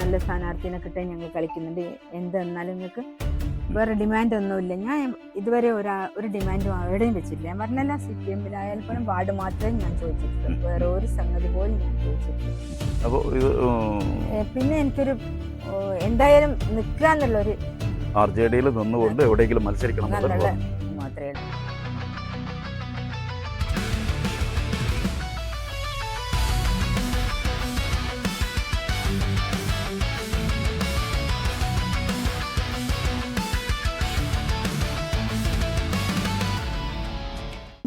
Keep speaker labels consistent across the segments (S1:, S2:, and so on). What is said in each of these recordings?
S1: നല്ല സ്ഥാനാർത്ഥിനെ കിട്ടാൻ ഞങ്ങൾ കളിക്കുന്നുണ്ട്. എന്തെന്നാലും നിങ്ങൾക്ക് വേറെ ഡിമാൻഡ് ഒന്നുമില്ല. ഞാൻ ഇതുവരെ ഒരാ ഒരു ഡിമാൻഡും അവിടെയും വെച്ചിട്ടില്ല. ഞാൻ പറഞ്ഞല്ല സി പി എമ്മിലായാലും പോലും വാർഡ് മാത്രമേ ഞാൻ ചോദിച്ചിട്ടുള്ളൂ. വേറെ ഒരു സംഗതി പോലും ഞാൻ ചോദിച്ചിട്ടില്ല. പിന്നെ എനിക്കൊരു എന്തായാലും നിൽക്കുക എന്നുള്ളൊരു
S2: ആർ ജെ ഡിയിൽ നിന്നുകൊണ്ട് എവിടെയെങ്കിലും മത്സരിക്കണം
S1: മാത്രമേ ഉള്ളൂ.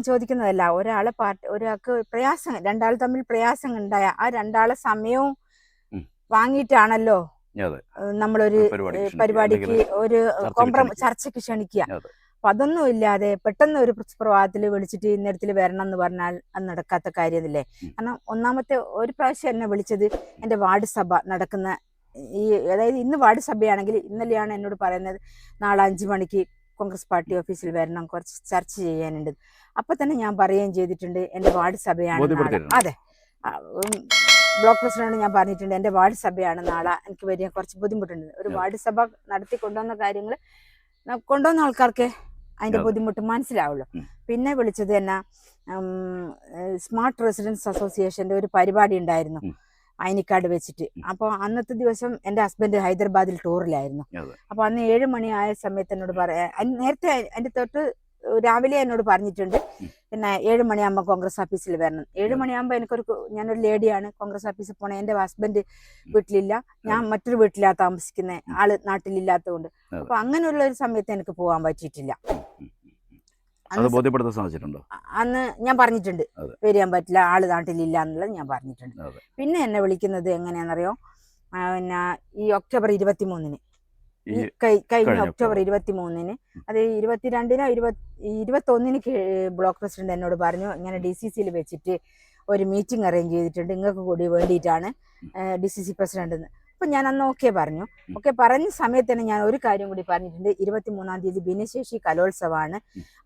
S1: ചോദിക്കുന്നതല്ല ഒരാളെ പാർട്ടി ഒരാൾക്ക് പ്രയാസം രണ്ടാൾ തമ്മിൽ പ്രയാസം ഉണ്ടായ ആ രണ്ടാളെ സമയവും. വാങ്ങിയിട്ടാണല്ലോ നമ്മളൊരു
S2: പരിപാടിക്ക്
S1: ഒരു
S2: ക്ഷണിക്കുക.
S1: ചർച്ചയ്ക്ക് ക്ഷണിക്കുക. അപ്പൊ അതൊന്നും ഇല്ലാതെ പെട്ടെന്ന് ഒരു പ്രഭാതത്തിൽ വിളിച്ചിട്ട് ഇന്നിടത്തിൽ വരണം എന്ന് പറഞ്ഞാൽ അത് നടക്കാത്ത കാര്യമില്ലേ കാരണം ഒന്നാമത്തെ ഒരു പ്രാവശ്യം എന്നെ വിളിച്ചത് എന്റെ വാർഡ് സഭ നടക്കുന്ന ഈ അതായത് ഇന്ന് വാർഡ് സഭയാണെങ്കിൽ ഇന്നലെയാണ് എന്നോട് പറയുന്നത് നാളെ അഞ്ചു മണിക്ക് കോൺഗ്രസ് പാർട്ടി ഓഫീസിൽ വരണം കുറച്ച് ചർച്ച ചെയ്യാനുണ്ട്. അപ്പൊ തന്നെ ഞാൻ പറയുകയും ചെയ്തിട്ടുണ്ട് എന്റെ വാർഡ് സഭയാണ് അതെ. ബ്ലോക്ക് പ്രസിഡന്റ് ഞാൻ പറഞ്ഞിട്ടുണ്ട് എന്റെ വാർഡ് സഭയാണ് നാളെ. എനിക്ക് വരിക കുറച്ച് ബുദ്ധിമുട്ടുണ്ട്. ഒരു വാർഡ് സഭ നടത്തി കൊണ്ടുവന്ന കാര്യങ്ങൾ കൊണ്ടുവന്ന ആൾക്കാർക്ക് അതിന്റെ ബുദ്ധിമുട്ട് മനസ്സിലാവുള്ളൂ. പിന്നെ വിളിച്ചത് എന്നാ സ്മാർട്ട് റെസിഡൻസ് അസോസിയേഷന്റെ ഒരു പരിപാടി ഉണ്ടായിരുന്നു. അയനിക്കാട് വെച്ചിട്ട്. അപ്പോൾ അന്നത്തെ ദിവസം എന്റെ ഹസ്ബൻഡ് ഹൈദരാബാദിൽ ടൂറിലായിരുന്നു. അപ്പോൾ അന്ന് ഏഴ് മണി ആയ സമയത്ത് എന്നോട് പറയാ നേരത്തെ എന്റെ തൊട്ട് രാവിലെ എന്നോട് പറഞ്ഞിട്ടുണ്ട്. പിന്നെ ഏഴ് മണിയാകുമ്പോൾ കോൺഗ്രസ് ഓഫീസിൽ വരണം. ഏഴ്. മണിയാകുമ്പോൾ എനിക്കൊരു ഞാനൊരു ലേഡിയാണ് കോൺഗ്രസ് ഓഫീസിൽ പോണേ എന്റെ ഹസ്ബൻഡ് വീട്ടിലില്ല. ഞാൻ മറ്റൊരു വീട്ടിലാ താമസിക്കുന്നത് ആൾ നാട്ടിലില്ലാത്തതുകൊണ്ട്.
S2: അപ്പോൾ
S1: അപ്പൊ അങ്ങനെയുള്ള ഒരു സമയത്ത് എനിക്ക് പോകാൻ പറ്റിയിട്ടില്ല.
S2: അത്
S1: അന്ന്
S2: ബോധ്യപ്പെടുത്താൻ സാധിച്ചിട്ടുണ്ടോ?
S1: അന്ന് ഞാൻ പറഞ്ഞിട്ടുണ്ട്. വരാൻ പറ്റില്ല ആൾ നാട്ടിലില്ല എന്നുള്ളത് ഞാൻ പറഞ്ഞിട്ടുണ്ട്. പിന്നെ എന്നെ വിളിക്കുന്നത് എങ്ങനെയാണെന്നറിയോ പിന്നെ ഈ ഒക്ടോബർ ഇരുപത്തി മൂന്നിന് കഴിഞ്ഞ ഒക്ടോബർ. ഇരുപത്തി മൂന്നിന് അത് ഇരുപത്തിരണ്ടിനോ ഇരുപത്തി ഇരുപത്തൊന്നിന് ബ്ലോക്ക് പ്രസിഡന്റ് എന്നോട് പറഞ്ഞു ഇങ്ങനെ ഡി സി സിയിൽ വെച്ചിട്ട് ഒരു മീറ്റിംഗ് അറേഞ്ച് ചെയ്തിട്ടുണ്ട്. നിങ്ങൾക്ക് കൂടി വേണ്ടിയിട്ടാണ് ഡി സി സി പ്രസിഡന്റ് അപ്പൊ ഞാൻ അന്ന് ഓക്കെ പറഞ്ഞു ഓക്കെ പറഞ്ഞ സമയത്ത് തന്നെ ഞാൻ ഒരു കാര്യം കൂടി പറഞ്ഞിട്ടുണ്ട്. ഇരുപത്തി മൂന്നാം തീയതി ഭിന്നശേഷി കലോത്സവമാണ്.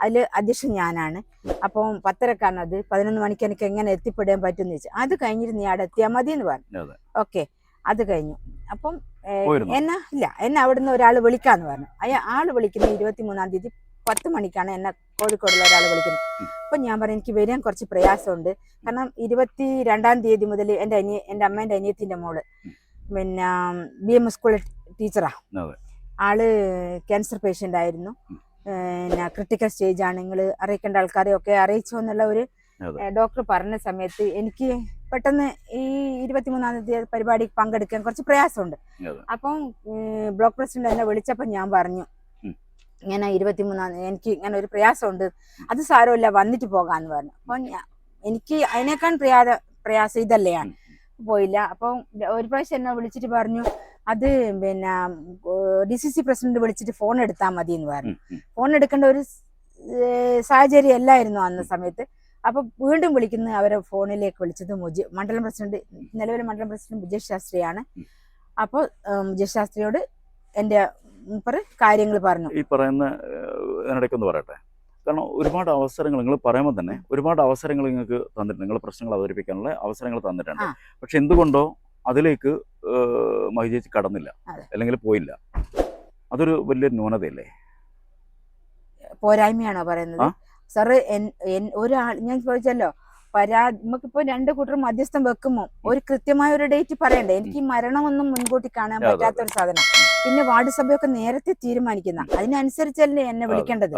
S1: അതിൽ അധ്യക്ഷൻ ഞാനാണ്. അപ്പം പത്തരക്കാണ് അത്. പതിനൊന്ന് മണിക്ക് എനിക്ക് എങ്ങനെ എത്തിപ്പെടാൻ പറ്റും എന്ന് ചോദിച്ചു. അത് കഴിഞ്ഞിട്ട് നീ അവിടെ എത്തിയാൽ മതി എന്ന് പറഞ്ഞു. ഓക്കെ അത് കഴിഞ്ഞു. അപ്പം എന്നാ? ഇല്ല എന്നെ അവിടുന്ന് ഒരാൾ വിളിക്കാന്ന് പറഞ്ഞു. അയാ ആൾ വിളിക്കുന്നത് ഇരുപത്തി മൂന്നാം തീയതി പത്ത് മണിക്കാണ് എന്നെ കോഴിക്കോടുള്ള ഒരാൾ വിളിക്കുന്നത്. അപ്പം ഞാൻ പറഞ്ഞു എനിക്ക് വരാൻ കുറച്ച് പ്രയാസമുണ്ട്. കാരണം ഇരുപത്തി രണ്ടാം തീയതി മുതൽ എന്റെ അനിയ എന്റെ അമ്മേന്റെ അനിയത്തിന്റെ മോൾ. പിന്നെ ബി എം എസ് സ്കൂളിൽ ടീച്ചറാ. ആൾ ക്യാൻസർ പേഷ്യന്റ് ആയിരുന്നു. പിന്നെ ക്രിട്ടിക്കൽ സ്റ്റേജ് ആണ്. നിങ്ങൾ അറിയിക്കേണ്ട ആൾക്കാരെയൊക്കെ അറിയിച്ചോ എന്നുള്ള ഒരു ഡോക്ടർ പറഞ്ഞ സമയത്ത് എനിക്ക് പെട്ടെന്ന് ഈ ഇരുപത്തിമൂന്നാം തീയതി പരിപാടി പങ്കെടുക്കാൻ കുറച്ച് പ്രയാസമുണ്ട്. അപ്പം ബ്ലോക്ക് പ്രസിഡന്റ് എന്നെ വിളിച്ചപ്പോൾ ഞാൻ പറഞ്ഞു. ഇങ്ങനെ ഇരുപത്തിമൂന്നാം തീയതി എനിക്ക് ഇങ്ങനെ ഒരു പ്രയാസമുണ്ട്. അത് സാരമില്ല വന്നിട്ട് പോകാന്ന് പറഞ്ഞു. അപ്പം എനിക്ക് അതിനേക്കാൾ പ്രയാസ പ്രയാസം ഇതല്ലെയാണ് പോയില്ല. അപ്പം ഒരു പ്രാവശ്യം എന്നെ വിളിച്ചിട്ട് പറഞ്ഞു അത് പിന്നെ ഡി സി സി പ്രസിഡന്റ് വിളിച്ചിട്ട് ഫോൺ എടുത്താൽ മതി എന്ന് പറഞ്ഞു. ഫോൺ എടുക്കേണ്ട ഒരു സാഹചര്യം അല്ലായിരുന്നു അന്ന സമയത്ത്. അപ്പൊ വീണ്ടും വിളിക്കുന്ന അവരെ ഫോണിലേക്ക് വിളിച്ചത് മുജി മണ്ഡലം പ്രസിഡന്റ് നിലവിലെ മണ്ഡലം പ്രസിഡന്റ് മുജേഷ് ശാസ്ത്രിയാണ്.
S2: അപ്പൊ
S1: അപ്പോൾ മുജേഷ് ശാസ്ത്രിയോട് എന്റെ കാര്യങ്ങൾ പറഞ്ഞു.
S2: ഈ പറയുന്ന പറയട്ടെ. കാരണം ഒരുപാട് അവസരങ്ങൾ നിങ്ങൾ പറയുമ്പോൾ തന്നെ ഒരുപാട് അവസരങ്ങൾ നിങ്ങൾക്ക് തന്നിട്ടുണ്ട്. നിങ്ങൾ പ്രശ്നങ്ങൾ അവതരിപ്പിക്കാനുള്ള അവസരങ്ങൾ തന്നിട്ടുണ്ട്. പക്ഷെ എന്തുകൊണ്ടോ അതിലേക്ക് മഹിജേച്ചി കടന്നില്ല. അല്ലെങ്കിൽ പോയില്ല. അതൊരു വലിയ ന്യൂനതയല്ലേ?
S1: പോരായ്മയാണോ പറയുന്നത്? സാറ് ഒരാൾ ഞാൻ ചോദിച്ചല്ലോ പരാ നമുക്കിപ്പോ രണ്ട് കൂട്ടർ മധ്യസ്ഥം വെക്കുമോ ഒരു കൃത്യമായ ഒരു ഡേറ്റ് പറയണ്ടേ? എനിക്ക് ഈ മരണമൊന്നും മുൻകൂട്ടി കാണാൻ. പറ്റാത്ത ഒരു സാധനം. പിന്നെ വാർഡ് സഭയൊക്കെ നേരത്തെ തീരുമാനിക്കുന്ന. അതിനനുസരിച്ചല്ലേ എന്നെ വിളിക്കേണ്ടത്?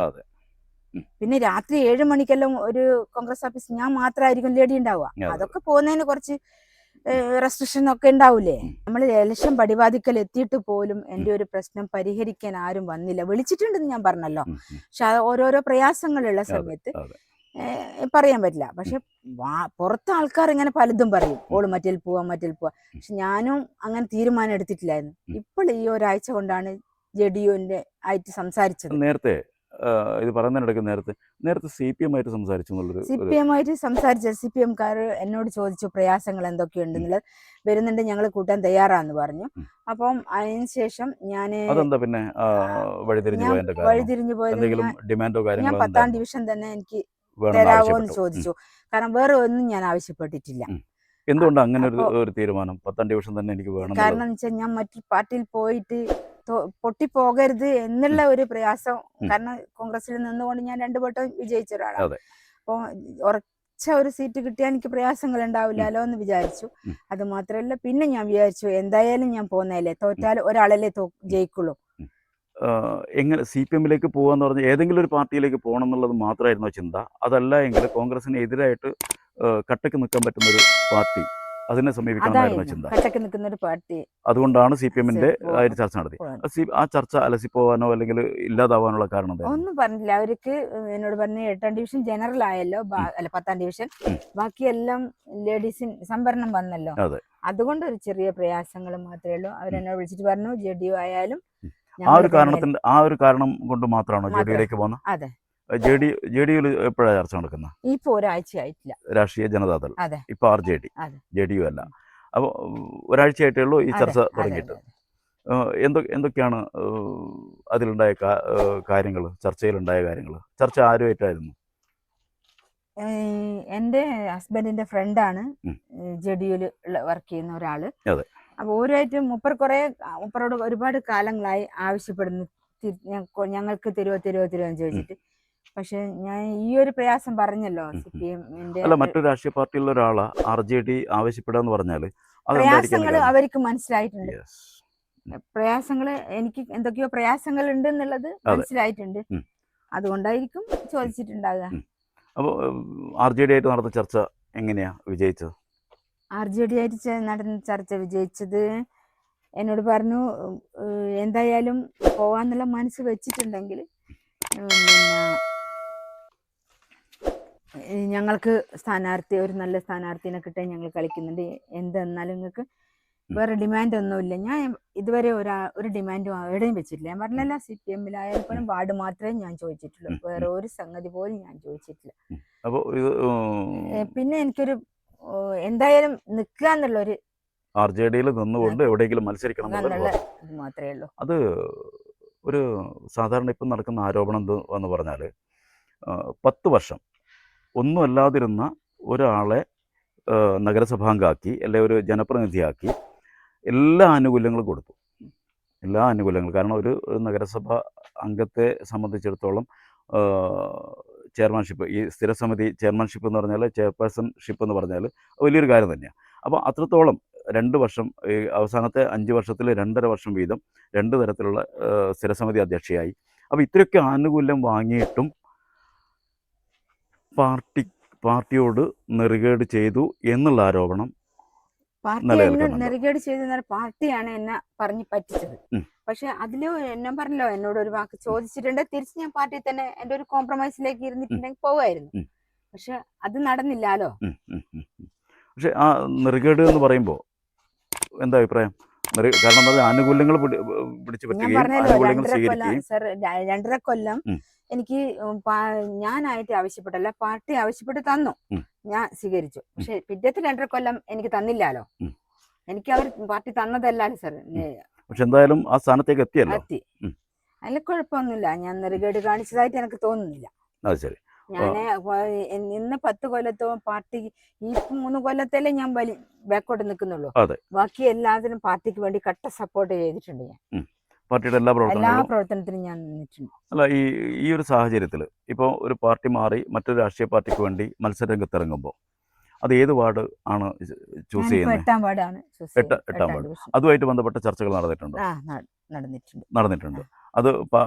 S1: പിന്നെ രാത്രി ഏഴ് മണിക്കെല്ലാം ഒരു കോൺഗ്രസ് ഓഫീസ് ഞാൻ മാത്രമായിരിക്കും ലേഡി ഉണ്ടാവുക. അതൊക്കെ പോകുന്നതിന് കുറച്ച് റെസ്ട്രിക്ഷൻ ഒക്കെ
S2: ഉണ്ടാവില്ലേ
S1: നമ്മൾ ഇലക്ഷൻ പടിവാതിക്കൽ എത്തിയിട്ട് പോലും എന്റെ ഒരു പ്രശ്നം പരിഹരിക്കാൻ ആരും വന്നില്ല. വിളിച്ചിട്ടുണ്ടെന്ന് ഞാൻ പറഞ്ഞല്ലോ. പക്ഷെ അത് ഓരോരോ പ്രയാസങ്ങളുള്ള സമയത്ത് പറയാൻ പറ്റില്ല. പക്ഷെ പുറത്ത് ആൾക്കാർ ഇങ്ങനെ പലതും പറയും. ഓൾ മറ്റേൽ പോവാ മറ്റേൽ പോവാ. പക്ഷെ ഞാനും അങ്ങനെ തീരുമാനം എടുത്തിട്ടില്ലായിരുന്നു. ഇപ്പോൾ ഈ ഒരാഴ്ച കൊണ്ടാണ് ജെ ഡി യുവിന്റെ ആയിട്ട് സംസാരിച്ചത്.
S2: നേരത്തെ ഇത് പറയുന്നതിനിടയ്ക്ക് നേരത്തെ നേരത്തെ സി പി എം ആയിട്ട് സംസാരിച്ചു എന്നുള്ളൊരു
S1: സി പി എം ആയിട്ട് സംസാരിച്ച സി പി എംകാർ എന്നോട് ചോദിച്ചു പ്രയാസങ്ങൾ എന്തൊക്കെയുണ്ടെന്നുള്ളത് വരുന്നുണ്ട് ഞങ്ങൾ കൂട്ടാൻ തയ്യാറാന്ന് പറഞ്ഞു. അപ്പം അതിനുശേഷം ഞാൻ
S2: അതെന്താ പിന്നെ വഴിതിരിഞ്ഞു
S1: ഞാൻ
S2: പോയതിന്റെ
S1: വഴിതിരിഞ്ഞു പോയത് ഞാൻ-
S2: ഡിമാൻഡോ
S1: ഞാൻ
S2: കാര്യങ്ങളോ
S1: പത്താം
S2: എന്തായിരുന്നു?
S1: ഡിവിഷൻ തന്നെ എനിക്ക് തരാമോ എന്ന് ചോദിച്ചു. കാരണം വേറെ ഒന്നും ഞാൻ ആവശ്യപ്പെട്ടിട്ടില്ല.
S2: എന്തുകൊണ്ട് അങ്ങനെ ഒരു തീരുമാനം? പത്താം ഡിവിഷൻ തന്നെ എനിക്ക് വേണം
S1: കാരണം വെച്ചാൽ ഞാൻ മറ്റു പാർട്ടിയിൽ പോയിട്ട് പൊട്ടിപ്പോകരുത് എന്നുള്ള ഒരു പ്രയാസം കാരണം കോൺഗ്രസിൽ നിന്നുകൊണ്ട് ഞാൻ രണ്ടു വട്ടം വിജയിച്ച ഒരാളാണ്. അപ്പോൾ ഉറച്ച ഒരു സീറ്റ് കിട്ടിയാൽ എനിക്ക് പ്രയാസങ്ങൾ ഉണ്ടാവില്ലല്ലോ എന്ന് വിചാരിച്ചു. അത് മാത്രമല്ല പിന്നെ ഞാൻ വിചാരിച്ചു എന്തായാലും ഞാൻ പോകുന്നതല്ലേ? തോറ്റാൽ ഒരാളല്ലേ ജയിക്കുള്ളൂ.
S2: എങ്ങനെ സി പി എമ്മിലേക്ക് പോകാന്ന് പറഞ്ഞാൽ ഏതെങ്കിലും ഒരു പാർട്ടിയിലേക്ക് പോകണം എന്നുള്ളത് മാത്രമായിരുന്നു ചിന്ത? അതല്ല എങ്കിൽ കോൺഗ്രസിന് എതിരായിട്ട് കട്ടക്ക് നിൽക്കാൻ പറ്റുന്ന ഒരു പാർട്ടി. അതിനെ സമീപിക്കണമെന്നായിരുന്നു
S1: അതായിരുന്നു.
S2: ചിന്ത. അതുകൊണ്ടാണ് സി പി എമ്മിന്റെ ഒരു ചർച്ച നടത്തി ആ ചർച്ച അലസി പോവാനോ അല്ലെങ്കിൽ ഇല്ലാതാവാനുള്ള കാരണം
S1: ഒന്നും പറഞ്ഞില്ല. അവർക്ക് എന്നോട് പറഞ്ഞ എട്ടാം ഡിവിഷൻ ജനറൽ ആയല്ലോ അല്ല പത്താം ഡിവിഷൻ. ബാക്കിയെല്ലാം ലേഡീസിന് സംവരണം വന്നല്ലോ. അതുകൊണ്ട് ഒരു ചെറിയ പ്രയാസങ്ങൾ മാത്രമേ ഉള്ളൂ. അവരെന്നോട് വിളിച്ചിട്ട് പറഞ്ഞു ജെ ഡി യു ആയാലും
S2: ആ ഒരു കാരണത്തിന്റെ ആ ഒരു കാരണം കൊണ്ട് മാത്രമാണോ ജെ. ഡിയിലേക്ക് പോകുന്നത്
S1: അതെ.
S2: ജെ ഡി ജെ ഡിയിൽ എപ്പോഴാണ് ചർച്ച നടക്കുന്നത്
S1: ഇപ്പൊ ഒരാഴ്ചയായിട്ടില്ല.
S2: രാഷ്ട്രീയ ജനതാദൾ. ഇപ്പൊ R J D. J D U അല്ല. അപ്പോൾ ഒരാഴ്ചയായിട്ടേ ഉള്ളൂ ഈ ചർച്ച തുടങ്ങിയിട്ട്. എന്തൊക്കെയാണ് അതിലുണ്ടായ കാര്യങ്ങൾ ചർച്ചയിലുണ്ടായ കാര്യങ്ങൾ ചർച്ച ആരുമായിട്ടായിരുന്നു?
S1: എന്റെ എന്റെ ഹസ്ബൻഡിന്റെ ഫ്രണ്ടാണ്. ജെ ഡി യുൽ വർക്ക് ചെയ്യുന്ന ഒരാൾ.
S2: അതെ.
S1: അപ്പൊ ഓരോയിട്ട് മുപ്പർ കുറെ മുപ്പറോട് ഒരുപാട് കാലങ്ങളായി ആവശ്യപ്പെടുന്നു. ഞങ്ങൾക്ക് തരുവോ തരുവോ തരുവോ എന്ന് ചോദിച്ചിട്ട് പക്ഷെ ഞാൻ ഈ ഒരു പ്രയാസം പറഞ്ഞല്ലോ സി പി എമ്മിന്റെ
S2: അല്ല മറ്റൊരു രാഷ്ട്രീയ പാർട്ടിയിലുള്ള ഒരാളാ ആർ ജെ ഡി ആവശ്യപ്പെടാന്ന് പറഞ്ഞാൽ
S1: പ്രയാസങ്ങൾ അവർക്ക് മനസ്സിലായിട്ടുണ്ട്.
S2: പ്രയാസങ്ങൾ
S1: പ്രയാസങ്ങൾ എനിക്ക് എന്തൊക്കെയോ പ്രയാസങ്ങൾ ഉണ്ട് എന്നുള്ളത് മനസ്സിലായിട്ടുണ്ട്. അതുകൊണ്ടായിരിക്കും ചോദിച്ചിട്ടുണ്ടാകുക.
S2: അപ്പോൾ ആർ ജെ ഡി ആയിട്ട് നടന്ന ചർച്ച എങ്ങനെയാ വിജയിച്ചത്?
S1: ആർ ജെ ഡി ആയിട്ട് നടന്ന ചർച്ച വിജയിച്ചത് എന്നോട് പറഞ്ഞു എന്തായാലും പോവാന്നുള്ള മനസ്സ് വെച്ചിട്ടുണ്ടെങ്കിൽ പിന്നെ ഞങ്ങൾക്ക് സ്ഥാനാർത്ഥി ഒരു നല്ല സ്ഥാനാർത്ഥിനെ കിട്ടാൻ ഞങ്ങൾ കളിക്കുന്നുണ്ട്. എന്തെന്നാലും നിങ്ങൾക്ക് വേറെ ഡിമാൻഡ് ഒന്നുമില്ല. ഞാൻ ഇതുവരെ ഒരാ ഒരു ഡിമാൻഡും എവിടെയും വെച്ചിട്ടില്ല. ഞാൻ പറഞ്ഞല്ല സി പി എമ്മിലായാലും വാർഡ് മാത്രമേ ഞാൻ ചോദിച്ചിട്ടുള്ളൂ. വേറെ ഒരു സംഗതി പോലും ഞാൻ ചോദിച്ചിട്ടില്ല. പിന്നെ എനിക്കൊരു എന്തായാലും നിൽക്കുക എന്നുള്ളൊരു
S2: ആർ ജെ ഡിയിൽ നിന്നുകൊണ്ട് എവിടെയെങ്കിലും മത്സരിക്കണം
S1: മാത്രമേ ഉള്ളൂ.
S2: അത് ഒരു സാധാരണ ഇപ്പം നടക്കുന്ന ആരോപണം എന്ത് എന്ന് പറഞ്ഞാൽ പത്ത് വർഷം ഒന്നും അല്ലാതിരുന്ന ഒരാളെ നഗരസഭാംഗമാക്കി അല്ലെ ഒരു ജനപ്രതിനിധിയാക്കി എല്ലാ ആനുകൂല്യങ്ങളും കൊടുത്തു. എല്ലാ ആനുകൂല്യങ്ങളും. കാരണം ഒരു നഗരസഭ അംഗത്തെ സംബന്ധിച്ചിടത്തോളം ചെയർമാൻഷിപ്പ് ഈ സ്ഥിരസമിതി ചെയർമാൻഷിപ്പ് എന്ന് പറഞ്ഞാൽ ചെയർപേഴ്സൺഷിപ്പ് എന്ന് പറഞ്ഞാൽ വലിയൊരു കാര്യം തന്നെയാണ് അപ്പോൾ അത്രത്തോളം രണ്ട് വർഷം ഈ അവസാനത്തെ അഞ്ച് വർഷത്തിൽ രണ്ടര വർഷം വീതം രണ്ട് തരത്തിലുള്ള സ്ഥിരസമിതി അധ്യക്ഷയായി. അപ്പോൾ ഇത്രയൊക്കെ ആനുകൂല്യം വാങ്ങിയിട്ടും പാർട്ടി പാർട്ടിയോട് നെറുകേട് ചെയ്തു എന്നുള്ള ആരോപണം.
S1: നെറുകേട് ചെയ്തു പാർട്ടിയാണ് എന്നെ പറഞ്ഞ് പറ്റിച്ചത്. പക്ഷെ അതിൽ എന്നെ പറഞ്ഞല്ലോ എന്നോട് ഒരു വാക്ക് ചോദിച്ചിട്ടുണ്ട്. തിരിച്ച് ഞാൻ പാർട്ടി തന്നെ എന്റെ ഒരു കോംപ്രമൈസിലേക്ക് ഇരുന്നിട്ടുണ്ടെങ്കിൽ പോവായിരുന്നു. പക്ഷെ അത് നടന്നില്ലാലോ.
S2: പക്ഷെ ആ നെറുകേട് എന്ന് പറയുമ്പോ എന്താ അഭിപ്രായം? കാരണം അത് ആനുകൂല്യങ്ങൾ പിടി- പിടിച്ചു പറ്റുകയും
S1: രണ്ടര കൊല്ലം എനിക്ക് ഞാനായിട്ട് ആവശ്യപ്പെട്ടല്ല പാർട്ടി ആവശ്യപ്പെട്ട് തന്നു. ഞാൻ സ്വീകരിച്ചു. പക്ഷെ പിറ്റത്തെ രണ്ടര കൊല്ലം എനിക്ക് തന്നില്ലാലോ? എനിക്ക് അവർ പാർട്ടി തന്നതല്ലാലോ സാർ?
S2: പക്ഷെ എന്തായാലും ആ സ്ഥാനത്തേക്ക് എത്തിയല്ലോ?
S1: എത്തി. അതിൽ കുഴപ്പമൊന്നുമില്ല. ഞാൻ നെറുകേട് കാണിച്ചതായിട്ട് എനിക്ക് തോന്നുന്നില്ല.
S2: അത് ശരി.
S1: ഞാൻ ഇന്ന് പത്ത് കൊല്ലത്തോ പാർട്ടി ഈ മൂന്ന് കൊല്ലത്തല്ലേ ഞാൻ വലി ബാക്കോട്ട് നിൽക്കുന്നുള്ളൂ. ബാക്കി എല്ലാത്തിനും പാർട്ടിക്ക് വേണ്ടി കട്ട സപ്പോർട്ട് ചെയ്തിട്ടുണ്ട് ഞാൻ.
S2: പാർട്ടിയുടെ എല്ലാ
S1: എല്ലാ
S2: പ്രവർത്തനങ്ങളും
S1: പ്രവർത്തനത്തിനും ഞാൻ നിന്നിട്ടുണ്ട്.
S2: അല്ല ഈ ഈ ഒരു സാഹചര്യത്തിൽ ഇപ്പോൾ ഒരു പാർട്ടി മാറി മറ്റൊരു രാഷ്ട്രീയ പാർട്ടിക്ക് വേണ്ടി മത്സരരംഗത്ത് ഇറങ്ങുമ്പോൾ അത് ഏത് വാർഡ് ആണ് ചൂസ്
S1: ഞാനിപ്പോ
S2: ചെയ്യുന്നത്
S1: എട്ടാം വാർഡാണ് choose
S2: എട്ട-
S1: ചെയ്യുന്നത്.
S2: എട്ടാം വാർഡ്. അതുമായിട്ട് ബന്ധപ്പെട്ട ചർച്ചകൾ നടന്നിട്ടുണ്ടോ?
S1: ആ നടന്നിട്ടുണ്ട്.
S2: നടന്നിട്ടുണ്ട്. അത് പ-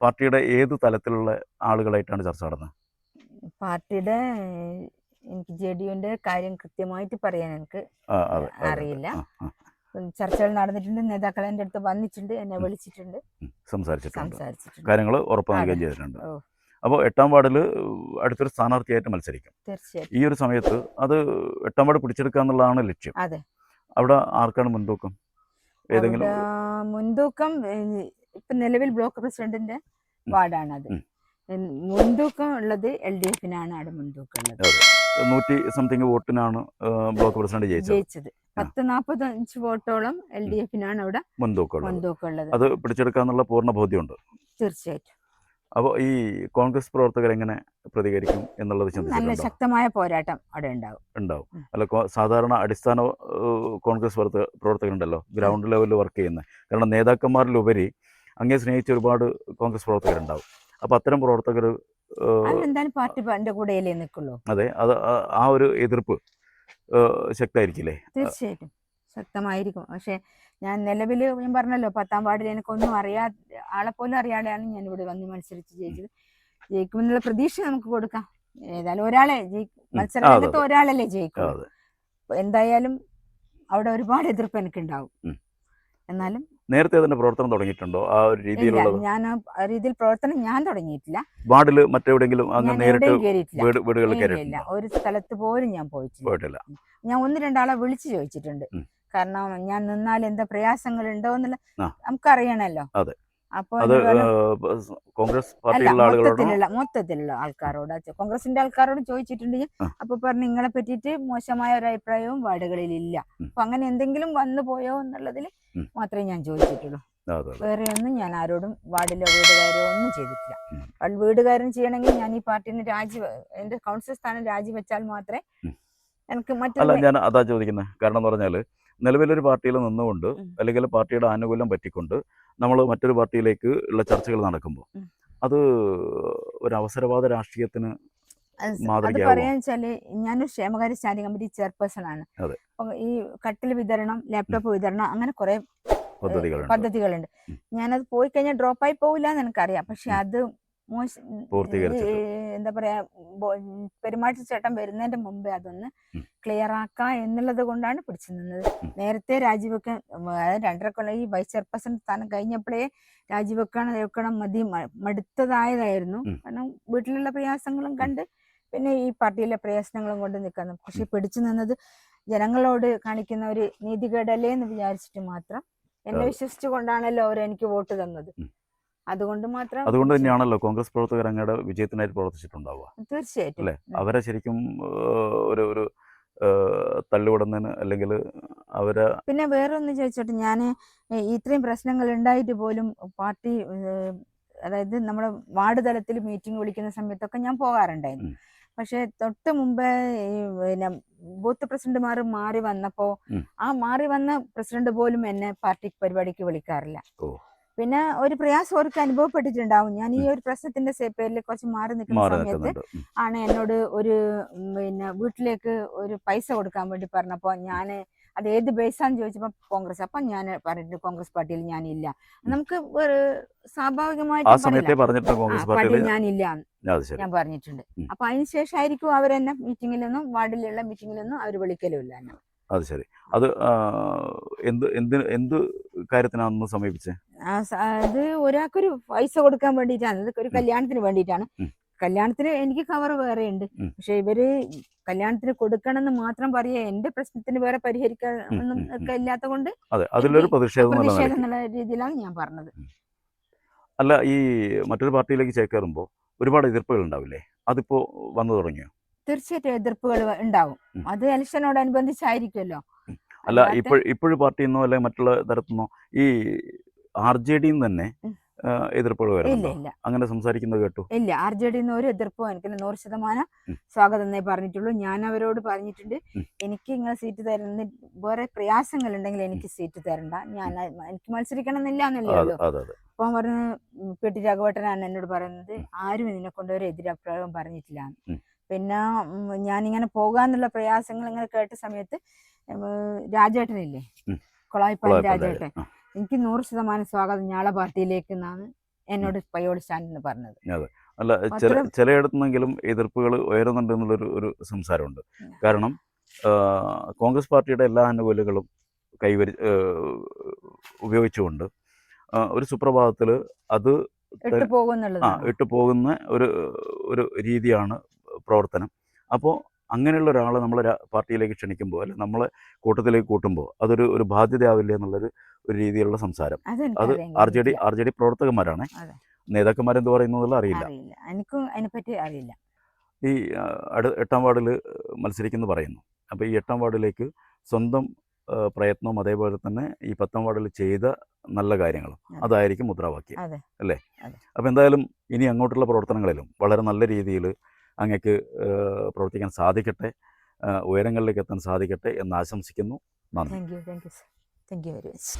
S2: പാർട്ടിയുടെ ഏത് തലത്തിലുള്ള ആളുകളായിട്ടാണ് ചർച്ച നടന്നത്?
S1: പാർട്ടിയുടെ ഏഹ്, എനിക്ക് ജെ ഡി യുന്റെ കാര്യം കൃത്യമായിട്ട് പറയാൻ എനിക്ക്
S2: ആ, അതെ, അതെ,
S1: അറിയില്ല.
S2: ആ, ആ,
S1: ഉം, ചർച്ചകൾ നടന്നിട്ടുണ്ട്. നേതാക്കൾ എന്റെ അടുത്ത് വന്നിട്ടുണ്ട് എന്നെ വിളിച്ചിട്ടുണ്ട്.
S2: സംസാരിച്ചിട്ടുണ്ട്. കാര്യങ്ങൾ ഉറപ്പ് നൽകുകയും ചെയ്തിട്ടുണ്ട്. അപ്പോൾ എട്ടാം വാർഡിൽ അടുത്തൊരു സ്ഥാനാർത്ഥിയായിട്ട് മത്സരിക്കും.
S1: തീർച്ചയായും
S2: ഈ ഒരു സമയത്ത് അത് എട്ടാം വാർഡ് പിടിച്ചെടുക്കുക എന്നുള്ളതാണ് ലക്ഷ്യം.
S1: അതെ.
S2: അവിടെ ആർക്കാണ് മുൻതൂക്കം? ഏതെങ്കിലും
S1: മുൻതൂക്കം ഇപ്പൊ നിലവിൽ ബ്ലോക്ക് പ്രസിഡന്റിന്റെ. വാർഡാണ് അത് മുൻതൂക്കം ഉള്ളത് എൽ ഡി എഫിനാണ് അവിടെ മുൻതൂക്കം ഉള്ളത്.
S2: നൂറ്റി സംതിങ് വോട്ടിനാണ് ബ്ലോക്ക് പ്രസിഡന്റ് ജയിച്ചത്.
S1: പത്ത് നാൽപ്പത്തഞ്ച് വോട്ടോളം എൽ ഡി എഫിനാണ് അവിടെ
S2: മുൻതൂക്കം ഉള്ളത് അത് പിടിച്ചെടുക്കാന്നുള്ള പൂർണ ബോധ്യമുണ്ട്.
S1: തീർച്ചയായിട്ടും.
S2: അപ്പോൾ ഈ കോൺഗ്രസ് പ്രവർത്തകർ എങ്ങനെ പ്രതികരിക്കും എന്നുള്ളത്
S1: നല്ല ശക്തമായ പോരാട്ടം അവിടെ ഉണ്ടാവും.
S2: ഉണ്ടാവും. അല്ല സാധാരണ അടിസ്ഥാന കോൺഗ്രസ് പ്രവർത്തക പ്രവർത്തകരുണ്ടല്ലോ ഗ്രൗണ്ട് ലെവലിൽ വർക്ക് ചെയ്യുന്ന. കാരണം നേതാക്കന്മാരിലുപരി അങ്ങേ സ്നേഹിച്ച ഒരുപാട് കോൺഗ്രസ് പ്രവർത്തകരുണ്ടാവും. അപ്പോൾ അത്തരം പ്രവർത്തകർ
S1: പാർട്ടി എന്റെ കൂടെയല്ലേ നിൽക്കുള്ളൂ?
S2: അതെ അത് ആ- ഒരു എതിർപ്പ് ശക്തമായിരിക്കില്ലേ?
S1: തീർച്ചയായിട്ടും. ശക്തമായിരിക്കും. പക്ഷെ ഞാൻ നിലവിൽ ഞാൻ പറഞ്ഞല്ലോ പത്താം വാർഡിൽ എനിക്കൊന്നും അറിയാ ആളെ പോലും അറിയാതെയാണ് ഞാൻ ഇവിടെ വന്ന് മത്സരിച്ച് ജയിച്ചത്. ജയിക്കുമെന്നുള്ള പ്രതീക്ഷ നമുക്ക് കൊടുക്കാം. ഏതായാലും ഒരാളെ മത്സരത്തിൽ ഒരാളല്ലേ ജയിക്കും എന്തായാലും അവിടെ ഒരുപാട് എതിർപ്പ് എനിക്കുണ്ടാവും. എന്നാലും
S2: നേരത്തെ തന്നെ പ്രവർത്തനം തുടങ്ങിയിട്ടുണ്ടോ? ആ ഒരു രീതിയിലുള്ള
S1: ഞാൻ ആ രീതിയിൽ പ്രവർത്തനം ഞാൻ തുടങ്ങിയിട്ടില്ല.
S2: വാർഡിൽ മറ്റെവിടെങ്കിലും അങ്ങ്
S1: ഞാൻ
S2: നേരിട്ട്
S1: എവിടെയും കയറിയിട്ടില്ല
S2: വീട് വീടുകളിൽ
S1: ഇല്ല, ഇല്ല ഒരു സ്ഥലത്ത് പോലും ഞാൻ പോയിട്ടില്ല.
S2: പോയിട്ടില്ല.
S1: ഞാൻ ഒന്ന് രണ്ടാളെ വിളിച്ചു ചോദിച്ചിട്ടുണ്ട്.
S2: ഉം.
S1: കാരണം ഞാൻ നിന്നാൽ എന്താ പ്രയാസങ്ങൾ ഉണ്ടോ എന്നുള്ള
S2: ആ.
S1: നമുക്കറിയണല്ലോ.
S2: അതെ. അത് ഏഹ്, കോൺഗ്രസ്
S1: അല്ല
S2: പാർട്ടിയിലുള്ള ആളുകളോടോ?
S1: മൊത്തത്തിലുള്ള മൊത്തത്തിലുള്ള ആൾക്കാരോട് കോൺഗ്രസിന്റെ ആൾക്കാരോട് ചോദിച്ചിട്ടുണ്ട്. അപ്പൊ പറഞ്ഞു നിങ്ങളെ പറ്റിയിട്ട് മോശമായ ഒരു അഭിപ്രായവും വാർഡുകളിൽ ഇല്ല അപ്പൊ അങ്ങനെ എന്തെങ്കിലും വന്നു പോയോ എന്നുള്ളതിൽ മാത്രമേ ഞാൻ ചോദിച്ചിട്ടുള്ളൂ. വേറെ ഒന്നും ഞാൻ ആരോടും വാർഡിലോ വീടുകാരോ ഒന്നും ചെയ്തിട്ടില്ല. വീടുകാരൻ ചെയ്യണമെങ്കിൽ ഞാൻ ഈ പാർട്ടിന് രാജി എന്റെ കൗൺസിൽ സ്ഥാനം രാജിവെച്ചാൽ മാത്രമേ. എനിക്ക്
S2: അല്ല ഞാൻ അതാ ചോദിക്കുന്നത് കാരണം എന്ന് പറഞ്ഞാൽ നിലവിലൊരു പാർട്ടിയിൽ നിന്നുകൊണ്ട്. അല്ലെങ്കിൽ പാർട്ടിയുടെ ആനുകൂല്യം പറ്റിക്കൊണ്ട് നമ്മൾ മറ്റൊരു പാർട്ടിയിലേക്ക് ഉള്ള ചർച്ചകൾ നടക്കുമ്പോൾ അത് ഒരു അവസരവാദ രാഷ്ട്രീയത്തിന്
S1: അത്? പറയാന്ന് വെച്ചാൽ ഞാനൊരു ക്ഷേമകാര്യ സ്റ്റാൻഡിംഗ് കമ്മിറ്റി ചെയർപേഴ്സൺ ആണ് അപ്പൊ ഈ കട്ടിൽ വിതരണം ലാപ്ടോപ്പ് വിതരണം അങ്ങനെ കുറെ
S2: പദ്ധതികളുണ്ട്.
S1: ഞാനത് പോയി കഴിഞ്ഞാൽ ഡ്രോപ്പ് ആയി പോവില്ല എന്ന് എനിക്കറിയാം. പക്ഷെ അത് എന്താ പറയാ പെരുമാറ്റച്ചട്ടം വരുന്നതിന്റെ മുമ്പേ അതൊന്ന് ക്ലിയർ ആക്കാം എന്നുള്ളത് കൊണ്ടാണ് പിടിച്ചു നിന്നത്. നേരത്തെ രാജിവെക്കാൻ രണ്ടര കൊല്ലം ഈ വൈസ് ചെയർപേഴ്സൺ സ്ഥാനം കഴിഞ്ഞപ്പോഴേ രാജിവെക്കണം വെക്കണം മതി മടുത്തതായതായിരുന്നു. കാരണം വീട്ടിലുള്ള പ്രയാസങ്ങളും കണ്ട് പിന്നെ ഈ പാർട്ടിയിലെ പ്രയാസങ്ങളും കൊണ്ട് നിൽക്കുന്നു. പക്ഷെ പിടിച്ചു നിന്നത് ജനങ്ങളോട് കാണിക്കുന്ന ഒരു നീതികേടല്ലേ എന്ന് വിചാരിച്ചിട്ട് മാത്രം എന്നെ. വിശ്വസിച്ചുകൊണ്ടാണല്ലോ അവർ എനിക്ക് വോട്ട് തന്നത്. അതുകൊണ്ട് മാത്രം
S2: അതുകൊണ്ട് തന്നെയാണല്ലോ കോൺഗ്രസ് പ്രവർത്തകർ അങ്ങയുടെ വിജയത്തിനായിട്ട് പ്രവർത്തിച്ചിട്ടുണ്ടാവുക
S1: തീർച്ചയായിട്ടും
S2: അല്ലേ. അവരെ ശരിക്കും ഒരു ഒരു തള്ളിവിടുന്നതിന് അല്ലെങ്കിൽ അവരെ
S1: പിന്നെ വേറൊന്ന് ചോദിച്ചോട്ടെ ഞാൻ ഇത്രയും പ്രശ്നങ്ങൾ ഉണ്ടായിട്ട് പോലും പാർട്ടി അതായത് നമ്മുടെ വാർഡ് തലത്തിൽ മീറ്റിംഗ് വിളിക്കുന്ന സമയത്തൊക്കെ ഞാൻ പോകാറുണ്ടായിരുന്നു പക്ഷെ തൊട്ട് മുമ്പേ പിന്നെ ബൂത്ത് പ്രസിഡന്റുമാർ മാറി വന്നപ്പോ. ആ മാറി വന്ന പ്രസിഡന്റ് പോലും എന്നെ പാർട്ടി പരിപാടിക്ക് വിളിക്കാറില്ല. പിന്നെ ഒരു പ്രയാസം അവർക്ക് അനുഭവപ്പെട്ടിട്ടുണ്ടാവും. ഞാൻ ഈ ഒരു പ്രശ്നത്തിന്റെ പേരിൽ കുറച്ച് മാറി നിൽക്കുന്ന സമയത്ത് ആണ് എന്നോട് ഒരു പിന്നെ വീട്ടിലേക്ക് ഒരു പൈസ കൊടുക്കാൻ വേണ്ടി പറഞ്ഞപ്പോൾ ഞാൻ അത് ഏത് ബേസാന്ന് ചോദിച്ചപ്പോൾ കോൺഗ്രസ്. അപ്പം ഞാൻ പറഞ്ഞിട്ട് കോൺഗ്രസ് പാർട്ടിയിൽ ഞാനില്ല. നമുക്ക് ഒരു സ്വാഭാവികമായിട്ട് ഞാനില്ല. ഞാൻ പറഞ്ഞിട്ടുണ്ട്. അപ്പൊ അതിനുശേഷം ആയിരിക്കും അവരെന്നെ മീറ്റിങ്ങിലൊന്നും വാർഡിലുള്ള മീറ്റിങ്ങിലൊന്നും അവർ വിളിക്കലുമില്ല എന്നെ.
S2: അത് ശരി. അത് എന്ത് എന്ത് എന്ത് കാര്യത്തിനാണെന്ന് സമീപിച്ചത്
S1: അത് ഒരാൾക്കൊരു പൈസ കൊടുക്കാൻ വേണ്ടിയിട്ടാണ്. അത് ഒരു കല്യാണത്തിന് വേണ്ടിയിട്ടാണ്. കല്യാണത്തിന് എനിക്ക് കവർ വേറെ ഉണ്ട്. പക്ഷെ ഇവർ കല്യാണത്തിന് കൊടുക്കണമെന്ന് മാത്രം പറയാ എന്റെ പ്രശ്നത്തിന് വേറെ പരിഹരിക്കാൻ. ഒക്കെ ഇല്ലാത്ത കൊണ്ട്
S2: അതെ അതിലൊരു പ്രതിഷേധം എന്നുള്ള
S1: രീതിയിലാണ് ഞാൻ പറഞ്ഞത്.
S2: അല്ല ഈ മറ്റൊരു പാർട്ടിയിലേക്ക് ചേക്കേറുമ്പോൾ ഒരുപാട് എതിർപ്പുകൾ ഉണ്ടാവില്ലേ? അതിപ്പോ വന്നു തുടങ്ങിയോ?
S1: തീർച്ചയായിട്ടും എതിർപ്പുകൾ ഉണ്ടാവും. അത് ഇലക്ഷനോടനുബന്ധിച്ചായിരിക്കുമല്ലോ
S2: അല്ല ഇപ്പോൾ ഇപ്പോഴും പാർട്ടിയിൽ നിന്നോ അല്ലെങ്കിൽ മറ്റുള്ള തരത്തിൽ നിന്നോ ഈ ആർ ജെ ഡിയിൽ തന്നെ എതിർപ്പുകൾ വരുന്നുണ്ടോ? അങ്ങനെ സംസാരിക്കുന്നത് കേട്ടു.
S1: ഇല്ല ആർ ജെ ഡിന്ന് ഒരു എതിർപ്പോ എനിക്ക് നൂറ് ശതമാനം. സ്വാഗതം എന്നേ പറഞ്ഞിട്ടുള്ളൂ. ഞാൻ അവരോട് പറഞ്ഞിട്ടുണ്ട്. എനിക്ക് ഇങ്ങനെ സീറ്റ് തരുന്ന വേറെ പ്രയാസങ്ങൾ ഉണ്ടെങ്കിൽ എനിക്ക് സീറ്റ് തരണ്ട. ഞാൻ എനിക്ക് മത്സരിക്കണം എന്നില്ല എന്നല്ലേ അപ്പം പറഞ്ഞ് പെട്ടി രാഘവട്ടനാണ് എന്നോട് പറയുന്നത് ആരും ഇതിനെ കൊണ്ട് ഒരു എതിരഭിപ്രായം പറഞ്ഞിട്ടില്ല. പിന്നെ ഞാനിങ്ങനെ പോകാന്നുള്ള പ്രയാസങ്ങൾ ഇങ്ങനെ കേട്ട സമയത്ത് രാജേട്ടനില്ലേ?
S2: ഉം.
S1: രാജേട്ടൻ. എനിക്ക് നൂറ് ശതമാനം സ്വാഗതം. ഞാളെ പാർട്ടിയിലേക്ക് എന്നാണ് എന്നോട് പയ്യോട് സ്റ്റാൻഡ് പറഞ്ഞത്.
S2: അല്ല ചില ചിലയിടത്തുനിന്നെങ്കിലും എതിർപ്പുകൾ ഉയരുന്നുണ്ട് എന്നുള്ളൊരു ഒരു സംസാരമുണ്ട്. കാരണം കോൺഗ്രസ് പാർട്ടിയുടെ എല്ലാ ആനുകൂല്യങ്ങളും കൈവരി ഉപയോഗിച്ചുകൊണ്ട് ഒരു സുപ്രഭാതത്തിൽ അത്
S1: ഇട്ടു
S2: ആ പോകുന്ന ഒരു ഒരു രീതിയാണ് പ്രവർത്തനം. അപ്പോൾ അങ്ങനെയുള്ള ഒരാളെ നമ്മൾ പാർട്ടിയിലേക്ക് ക്ഷണിക്കുമ്പോൾ അല്ലെങ്കിൽ നമ്മളെ കൂട്ടത്തിലേക്ക് കൂട്ടുമ്പോൾ അതൊരു ഒരു ബാധ്യതയാവില്ല എന്നുള്ളൊരു ഒരു രീതിയിലുള്ള സംസാരം. അത് R J D. R J D പ്രവർത്തകന്മാരാണ്. നേതാക്കന്മാരെന്ത് പറയുന്നതെന്നുള്ള അറിയില്ല.
S1: എനിക്കും അതിനെപ്പറ്റി അറിയില്ല.
S2: ഈ എട്ടാം വാർഡിൽ മത്സരിക്കുന്നു പറയുന്നു. അപ്പോൾ ഈ എട്ടാം വാർഡിലേക്ക് സ്വന്തം പ്രയത്നവും അതേപോലെ തന്നെ ഈ പത്താം വാർഡിൽ ചെയ്ത നല്ല കാര്യങ്ങളും. അതായിരിക്കും മുദ്രാവാക്യം. അല്ലേ. അപ്പോൾ എന്തായാലും ഇനി അങ്ങോട്ടുള്ള പ്രവർത്തനങ്ങളിലും വളരെ നല്ല രീതിയിൽ അങ്ങക്ക് പ്രവർത്തിക്കാൻ സാധിക്കട്ടെ ഉയരങ്ങളിലേക്ക് എത്താൻ സാധിക്കട്ടെ എന്ന് ആശംസിക്കുന്നു. നന്ദി.
S1: Thank you thank you thank you very much